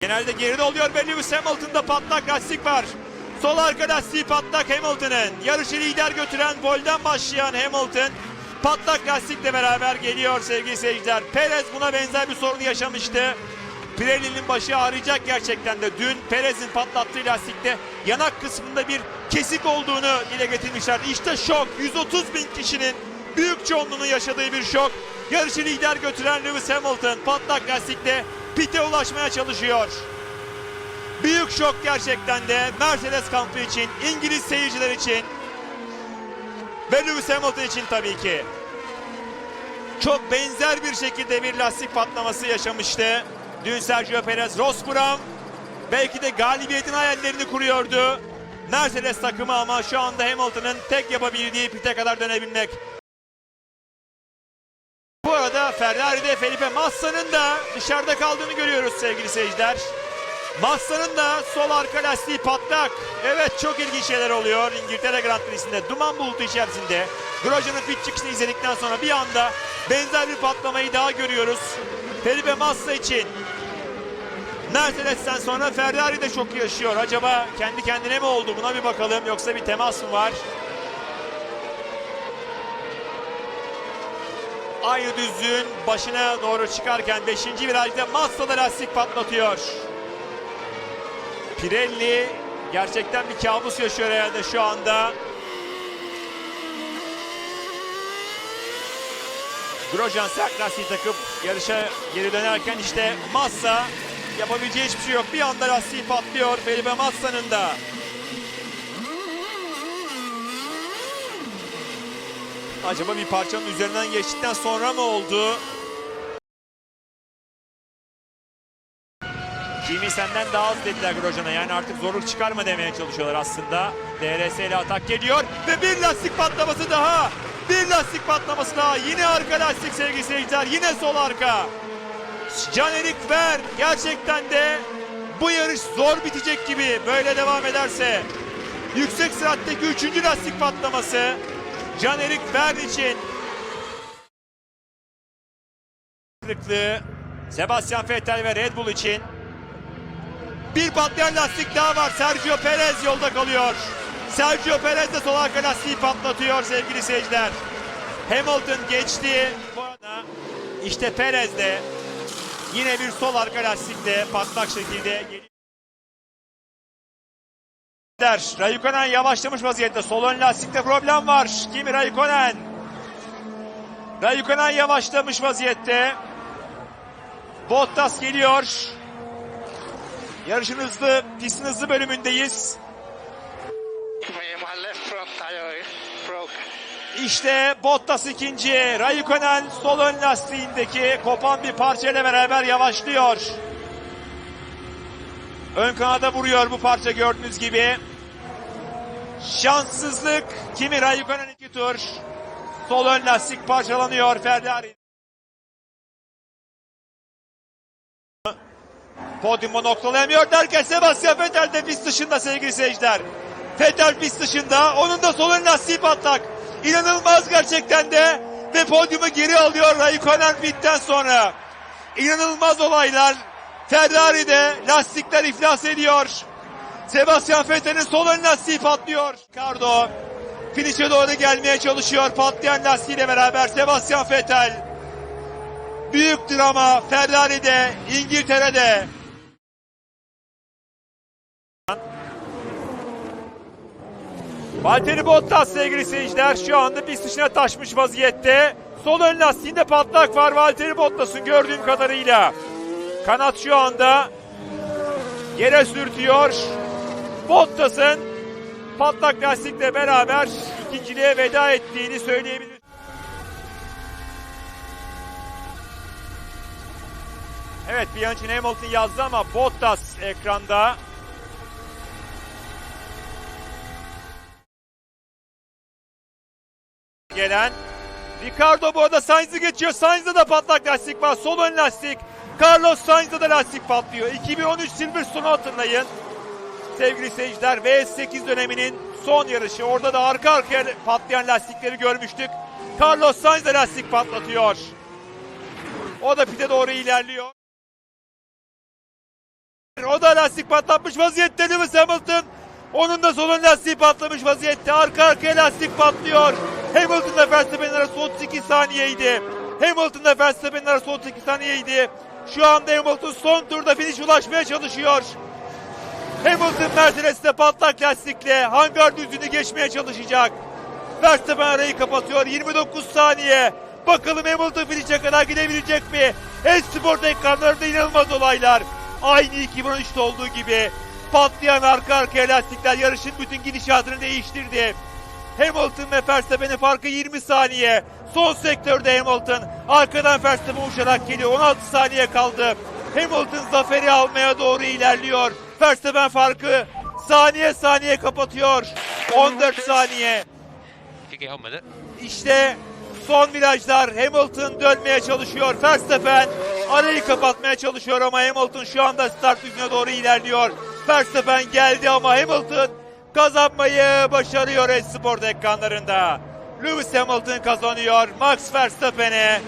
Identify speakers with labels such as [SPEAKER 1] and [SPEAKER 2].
[SPEAKER 1] Genelde geride oluyor ve Lewis Hamilton'da patlak lastik var. Sol arka lastiği patlak Hamilton'ın. Yarışı lider götüren golden başlayan Hamilton patlak lastikle beraber geliyor sevgili seyirciler. Perez buna benzer bir sorunu yaşamıştı. Pirelli'nin başı ağrıyacak gerçekten de. Dün Perez'in patlattığı lastikte yanak kısmında bir kesik olduğunu dile getirmişler. İşte şok. 130 bin kişinin büyük çoğunluğunun yaşadığı bir şok. Yarışı lider götüren Lewis Hamilton patlak lastikle pite ulaşmaya çalışıyor. Büyük şok gerçekten de Mercedes kampı için, İngiliz seyirciler için ve Lewis Hamilton için tabii ki. Çok benzer bir şekilde bir lastik patlaması yaşamıştı. Dün Sergio Perez, Ross Brown belki de galibiyetin hayallerini kuruyordu. Mercedes takımı ama şu anda Hamilton'ın tek yapabildiği pite kadar dönebilmek. Ferrari'de Felipe Massa'nın da dışarıda kaldığını görüyoruz sevgili seyirciler. Massa'nın da sol arka lastiği patlak. Evet çok ilginç şeyler oluyor İngiltere Grand Prix'sinde. Duman bulutu içerisinde. Grosjean'ın pit çıkışını izledikten sonra bir anda benzer bir patlamayı daha görüyoruz. Felipe Massa için Mercedes'ten sonra Ferrari de çok yaşıyor. Acaba kendi kendine mi oldu buna bir bakalım yoksa bir temas mı var? Aynı düzlüğün başına doğru çıkarken 5. virajda Massa da lastik patlatıyor. Pirelli gerçekten bir kabus yaşıyor herhalde şu anda. Grosjean sert lastiği takıp yarışa geri dönerken işte Massa yapabileceği hiçbir şey yok. Bir anda lastiği patlıyor Felipe Massa'nın da. Acaba bir parçanın üzerinden geçtikten sonra mı oldu? Kimi senden daha az dediler Grosjean'a. Yani artık zorluk çıkarma demeye çalışıyorlar aslında. DRS ile atak geliyor ve bir lastik patlaması daha. Bir lastik patlaması daha. Yine arka lastik sevgili seyirciler. Yine sol arka. Canerik Ver gerçekten de bu yarış zor bitecek gibi böyle devam ederse. Yüksek süratteki üçüncü lastik patlaması. Canerik Ver için kırıklığı Sebastian Vettel ve Red Bull için bir patlayan lastik daha var. Sergio Perez yolda kalıyor. Sergio Perez de sol arka lastiği patlatıyor sevgili seyirciler. Hamilton geçti. Bu arada işte Perez de yine bir sol arka lastikle patlak şekilde geliyor. Raikkonen yavaşlamış vaziyette. Sol ön lastikte problem var. Kimi Raikkonen? Raikkonen yavaşlamış vaziyette. Bottas geliyor. Yarışın hızlı, pistin hızlı bölümündeyiz. İşte Bottas ikinci. Raikkonen sol ön lastiğindeki kopan bir parçayla beraber yavaşlıyor. Ön kanada vuruyor bu parça gördüğünüz gibi. Şanssızlık. Kimi Raikkonen iki tur. Sol ön lastik parçalanıyor Ferrari. Podyumu noktalayamıyor derken Sebastian Vettel de pist dışında sevgili seyirciler. Vettel pist dışında. Onun da sol ön lastiği patlak. İnanılmaz gerçekten de. Ve podyumu geri alıyor Raikkonen pitten sonra. İnanılmaz olaylar. Ferrari'de lastikler iflas ediyor. Sebastian Vettel'in sol ön lastiği patlıyor. Ricardo finişe doğru gelmeye çalışıyor. Patlayan lastiğiyle beraber Sebastian Vettel. Büyük drama Ferrari'de, İngiltere'de. Valtteri Bottas sevgili seyirciler şu anda pist dışına taşmış vaziyette. Sol ön lastiğinde patlak var Valtteri Bottas'ın gördüğüm kadarıyla. Kanat şu anda yere sürtüyor. Bottas'ın patlak lastikle beraber ikinciliğe veda ettiğini söyleyebiliriz. Evet Bianchi Hamilton yazdı ama Bottas ekranda. gelen. Ricardo bu arada Sainz'ı geçiyor. Sainz'da da patlak lastik var. Sol ön lastik. Carlos Sainz'da da lastik patlıyor. 2013 Silverstone'u hatırlayın. Sevgili seyirciler VS8 döneminin son yarışı. Orada da arka arkaya patlayan lastikleri görmüştük. Carlos Sainz de lastik patlatıyor. O da pite doğru ilerliyor. O da lastik patlatmış vaziyette Lewis Hamilton. Onun da solun lastiği patlamış vaziyette. Arka arkaya lastik patlıyor. Hamilton'la Verstappen'in arası 32 saniyeydi. Hamilton'la Verstappen'in arası 32 saniyeydi. Şu anda Hamilton son turda finish ulaşmaya çalışıyor. Hamilton Mercedes'te patlak lastikle hangar düzlüğünü geçmeye çalışacak. Verstappen arayı kapatıyor. 29 saniye. Bakalım Hamilton finish'e kadar gidebilecek mi? Esport ekranlarında inanılmaz olaylar. Aynı 2013'te olduğu gibi patlayan arka arkaya lastikler yarışın bütün gidişatını değiştirdi. Hamilton ve Verstappen'in farkı 20 saniye. Son sektörde Hamilton. Arkadan Verstappen uçarak geliyor. 16 saniye kaldı. Hamilton zaferi almaya doğru ilerliyor. Verstappen farkı saniye saniye kapatıyor. 14 saniye.
[SPEAKER 2] İt.
[SPEAKER 1] İşte son virajlar Hamilton dönmeye çalışıyor. Verstappen arayı kapatmaya çalışıyor ama Hamilton şu anda start düzlüğüne doğru ilerliyor. Verstappen geldi ama Hamilton kazanmayı başarıyor Esport ekranlarında. Lewis Hamilton kazanıyor. Max Verstappen'e